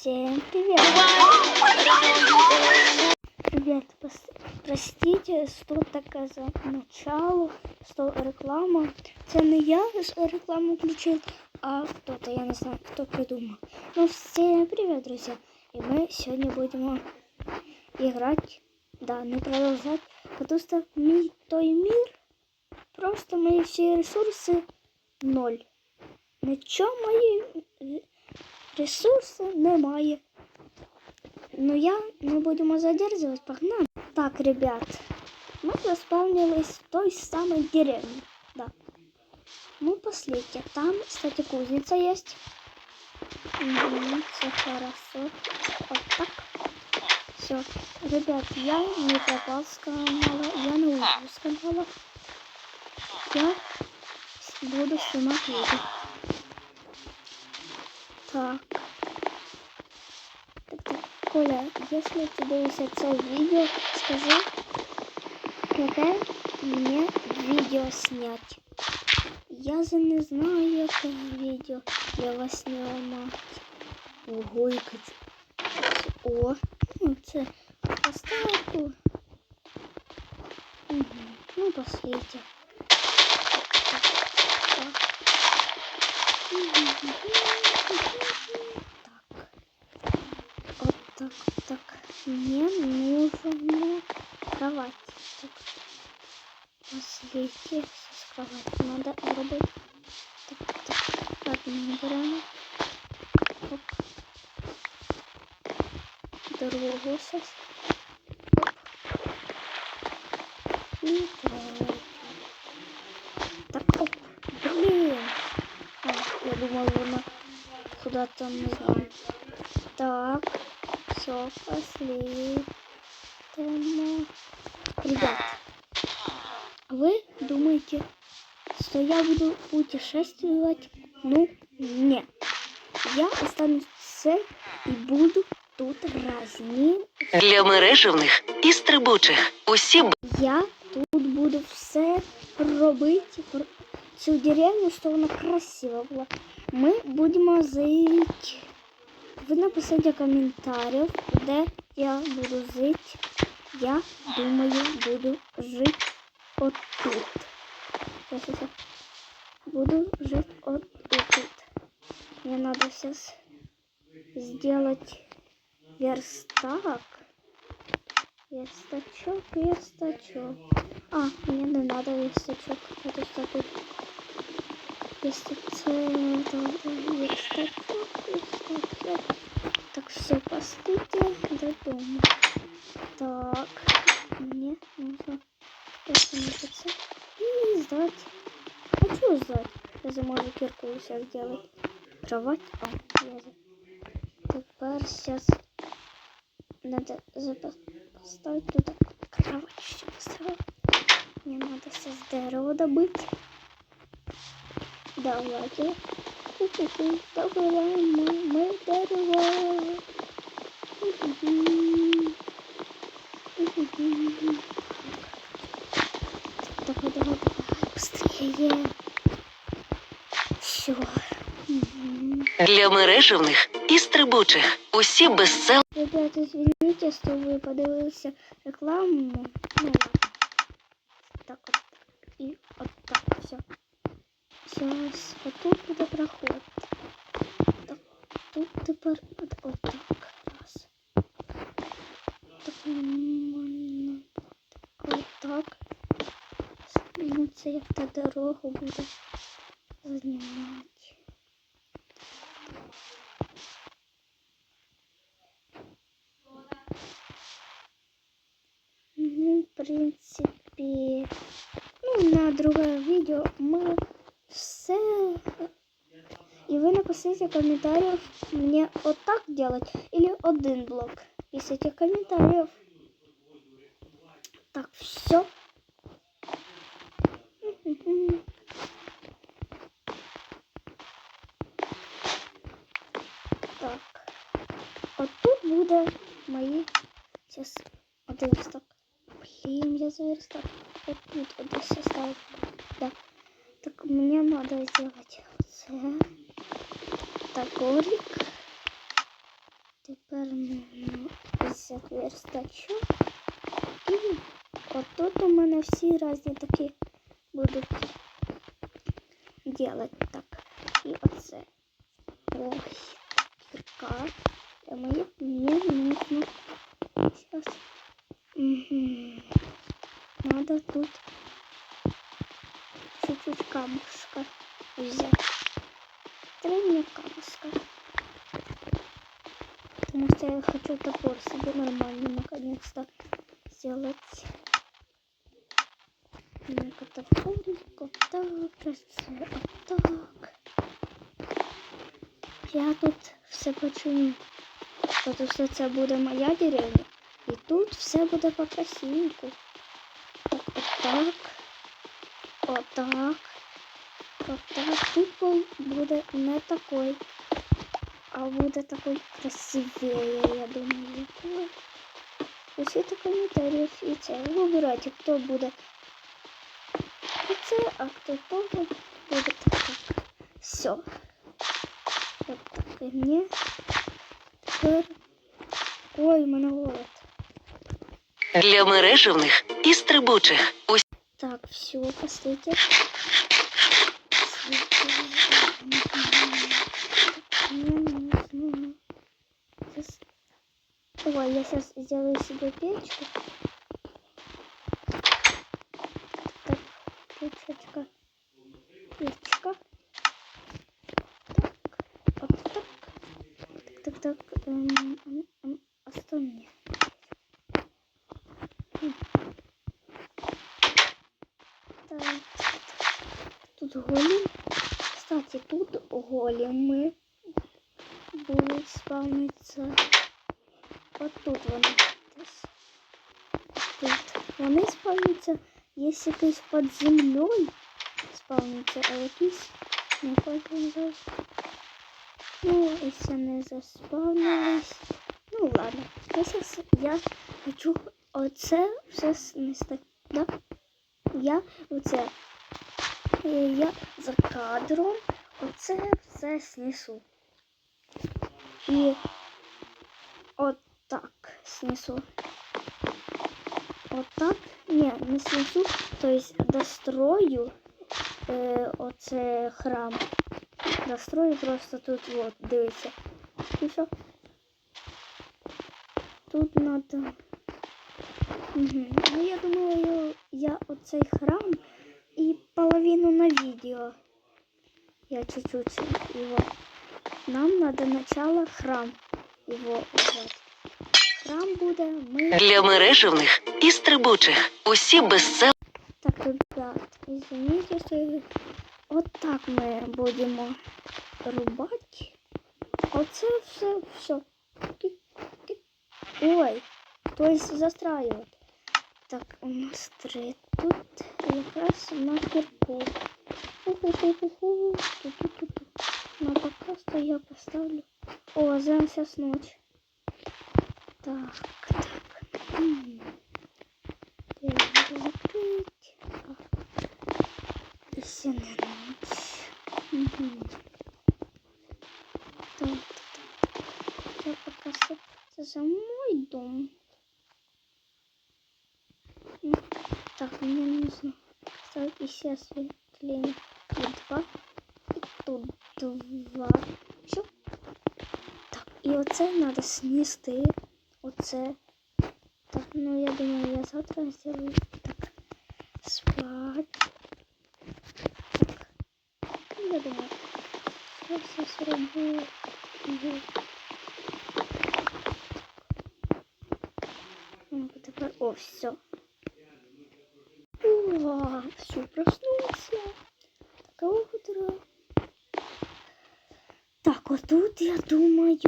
Всем привет! Ребят, пос- простите, что таке за начало, что реклама. Це не я ж рекламу включил, а кто-то, я не знаю, кто придумал. Ну, всем привет, друзья! И мы сегодня будем играть, да, не продолжать, потому что мій той мир, просто мои все ресурсы ноль. Нічого мої е, ресурси немає. Ну я не будемо задерживать, погнали. Так, ребят, мы заспавнились в той самой деревне. Да. Ну, последняя. Там, кстати, кузница есть. Угу, все хорошо. Вот так. Все. Ребят, я не пропал с канала, я не уйду с канала. Я буду снимать видео. Так. Так, так, Коля, если ты дивишся це відео, скажи, яке мені відео снять. Я же не знаю, яке відео для вас знімати. Ого, яке це. О, ну це поставку. Угу. Ну, пошлите. Так, так. Так. Вот так. Мне нужна кровать. Так. Последнее с кровати надо зробити. Так, так, так. Одну беремо. Оп. Другу сейчас. Оп. І третю. Так, оп. Блин. А, я думала, вона куда-то, не знаю. Так, все, пошли. Там, Ребят, вы думаете, что я буду путешествовать? Ну, нет. Я останусь все и буду тут разні. Для мережевних і стрибучих. Усі б- Я тут буду все робити. пр- Цю деревню, щоб вона красива була. Ми будемо жити. Ви напишіть коментарів, де я буду жити. Я думаю, буду жити отут. Сейчас, сейчас. Буду жить вот тут. Мне надо сейчас сделать верстак. Верстачок, верстачок. А, мне не надо верстачок. Это что тут? Так, все, постойте до дома. Так, мне нужно остановиться и сдать. Хочу сдать. Я же могу кирку сейчас сделать. Кровать. А, я. Теперь сейчас надо поставить туда кровать. Все поставить. Мне надо сейчас дерево добыть. Давайте. Ху-ху-ху. Добываем мы, мы дерево. Ху-ху-ху. Ху-ху-ху. Давай, давай, давай, быстрее. Все. для мережевних і стрибучих. Усі бестселери Ребята, извините, что вы подивились рекламу. Ну ладно. Так вот. И вот так все. Сейчас вот тут буде проход. Так, тут тепер от, от так. Раз. Так нормально. От так. Ну, це як та дорогу буде знімати. Ну, в принципе, ну, на другое видео мы все... И вы напишите в комментариях мне вот так делать или один блок из этих комментариев. Так, все. Так. От тут буде мої сейчас один сток. Блин, я заверстал. Вот тут вот здесь оставить. Да. Так мне надо сделать це. Так, коврик. Тепер нужно взяти верстачок. І отут у мене всі різні такі будуть делать так. І оце. Ой, кирка. Наконец-то сделать. Топорик, вот так, красиво, вот так. Я тут все починю. Тобто все це буде моя деревня. І тут все буде по красивеньку. Так, отак. Отак. Отак. Тут пол буде не такой. А буде такой красивее, я думаю Ой. Пишите в комментариях і це. Вибирайте, хто буде. І це, а хто того буде так. Все. Вот так і мені. Тепер... Ой, у мене голод. Для мереживних і стрибучих. Усі Так, все, последите. Мне Сделаю себе печку. Так, печечка. Печка. Так, вот так. Так, так, так. Эм, эм, эм, остальные. Так. Тут голем. Кстати, тут големи будуть спавнитися. От тут вони вони спавняться, є якийсь під землею спавняться, а якийсь не пам'ятаю. Ну, якщо не заспавнились. Ну ладно. Я я хочу оце все снести. Да? Я оце. е, Я за кадром оце все снесу. І снесу, тобто дострою е, оце храм. Дострою просто тут, от, дивіться. І все. Тут надо. Угу. Ну, я думаю, я оцей храм и половину на видео. Я чуть-чуть его. Нам надо начало храм его взять. Храм буде ми. для мереживних і стрибучих. Усі безсел. Так, ребят, извините, что вот так мы будем рубать. Оце все, все. Ой, то есть застраивать. Так, у нас три тут якраз на. Ту-ту-ту-ту. Ну, пока что я поставлю. О, зараз ночь. Так, так. Закрыть. И все на ночь. Мгм. Так, так. Я пока это за мой дом. Так, мне нужно ставить осветление. Тут два. И тут два. Все. Так, і оце треба снести. Оце. Так, ну я думаю, я завтра сделаю так. Спать. Так. Я думаю, я все зроблю. Мгм. Ну, о, все. О, все, проснулся. Такого утра. Так, вот тут я думаю,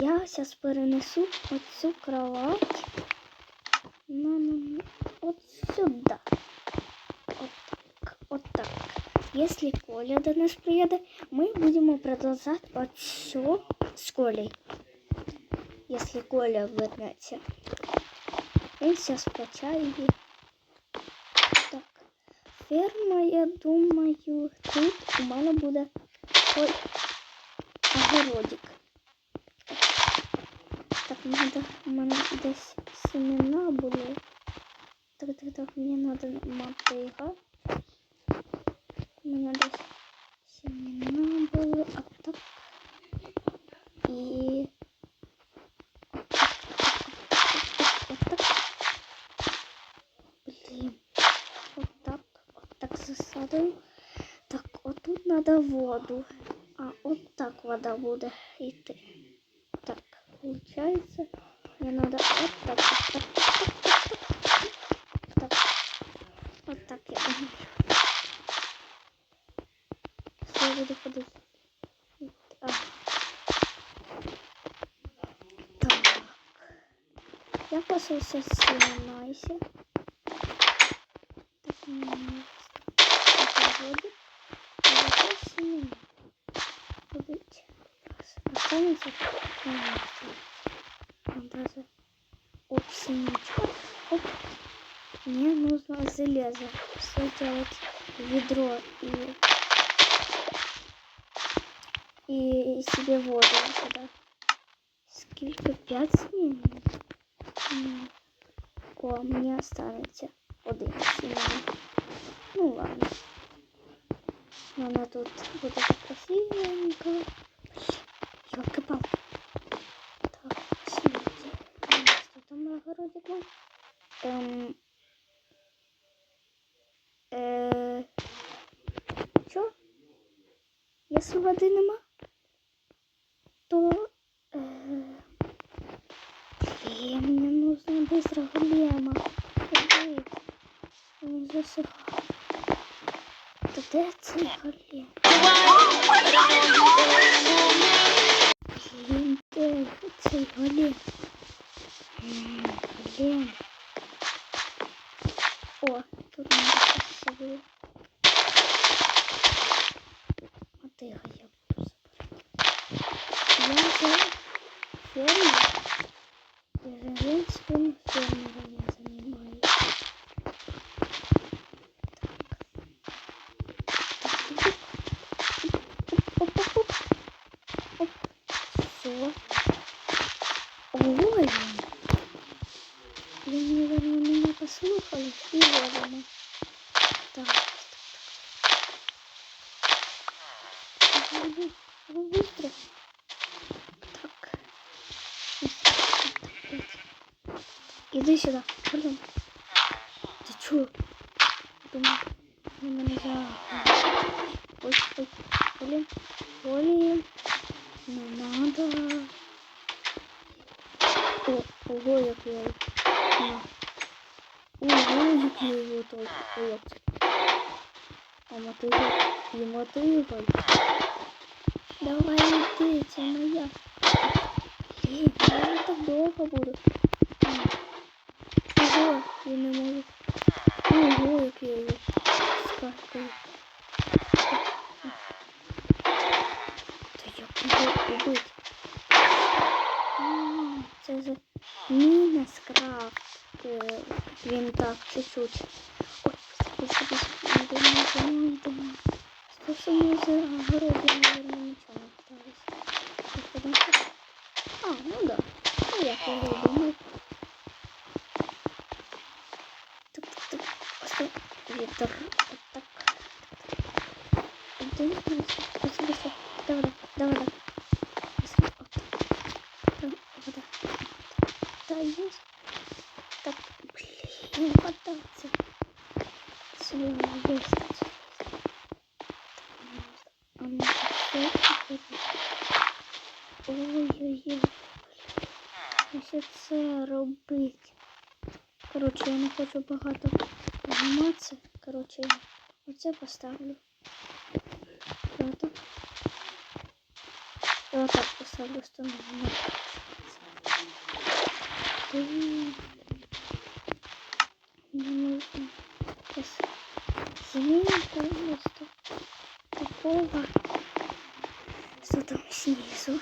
я сейчас перенесу вот всю кровать на, на, на- вот сюда. Вот так, вот так. Если Коля до нас приедет, мы будем продолжать вот все с Колей. Если Коля вернется. Он сейчас в чае. Так. Ферма, я думаю, тут у мене буде ой, огородик. Так, Так, надо, у мене десь семена були. Так, так, так, мені надо мотига. У мене десь семена були, а так. І... Отак. Блін. Отак, отак засадив. Так, отут надо воду. А от так вода буде йти. Получается, мне надо вот так, вот так, вот так, вот так, я умею. Все, я буду ходить. А. Так. Я посылся с Найси. Так, мне вроде. А вот семена. Ходить. Останется. Фантазия. Оп, синичка. Оп. Мне нужно железо. Все делать ведро и и себе воду туда. Сколько? Пять семей? О, мне останется семей. Ну ладно. Она тут будет красивенько. Ёлки-палки. Так, смотрите. Что там на огороде был? Эм... Э... Чё? Воды нема, то... Э... Блин, мне нужно быстро голема. Он засыхает. Да де цей голем? Блін, де цей голем? М, Голем. О, тут надо красиво. А ти його я буду забирати. Я за фермер. Я занимаюсь. Так. Оп-оп-оп. Оп. Все. Ой. Блин, наверное, меня послухали. И вовремя. Так. Давай, давай, Быстро. Так. Иди сюда. Блин. Ты чё? Думаю, меня за... Ой, ой, блин, блин, не надо. О, ого, я його. На. Ого, я його так. О, як це? А мотига, і мотига. Давай йди, це моя. Блін, я так довго буду. Давай, так. Давай, вода. Да, есть. Так, блин, мотаться. Все, есть. А Ой-ой-ой. Що це робить? Коротше, я не хочу багато займатися. Коротше, я оце поставлю. І отак поставлю встановлення. Блін. Не. Сейчас змейку вместо такого. Что там снизу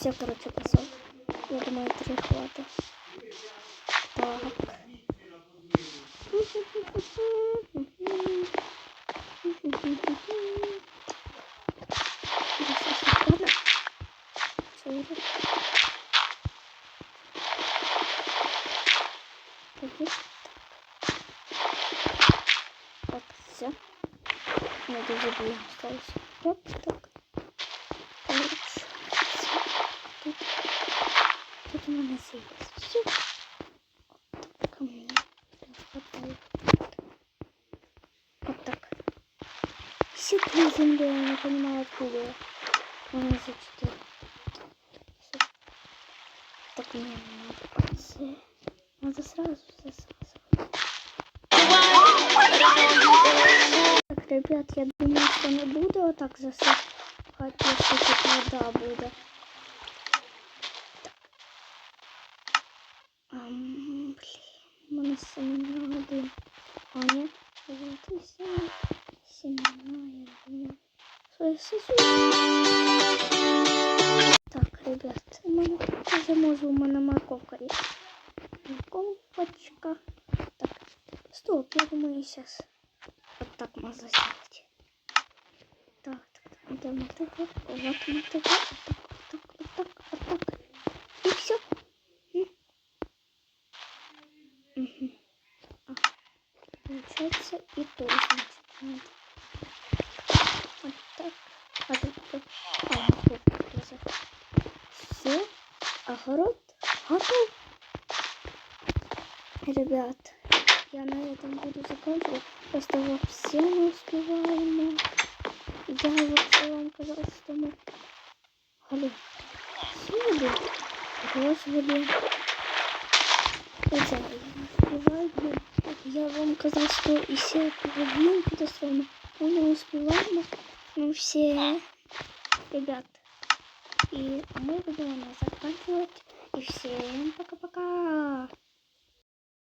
Все, короче, пошел. Я думаю, три хвата. Так. Так, все. Надо забыть осталось. Вот так. Короче, всё. Тут, тут у меня есть все. Так, ко мне. Хватает. Вот так. Три земли, я не понимаю, откуда я. Она за четыре. Всё. Так, мне надо оце. Надо сразу засасывать. Так, ребят, я думаю, что не буду вот так засыпать, если тут вода будет. Так. Ам, блин, мене семена один. А нет, вот и семена. Семена, я думаю. Что я сосу? Так, ребят, уже можу, у мене морковка є. Морковочка. Так, стоп, я думаю, сейчас вот так можно сделать. Так, так, так, идем вот так, вот, так, вот так, вот так, вот так, вот так. И все. А, получается и то, значит. Вот так. А тут, тут, а, морковка лежит. Все, огород готов. Ребят, я на этом буду заканчивать. Просто вообще не успеваем. Я вообще вам казалось, что мы... Алло, сюда? Господи. Это, я не успеваю, блин. Я вам казал, что и все половинки достроим. Мы не успеваем. Ну все, ребят. И мы будем заканчивать. Всем пока-пока.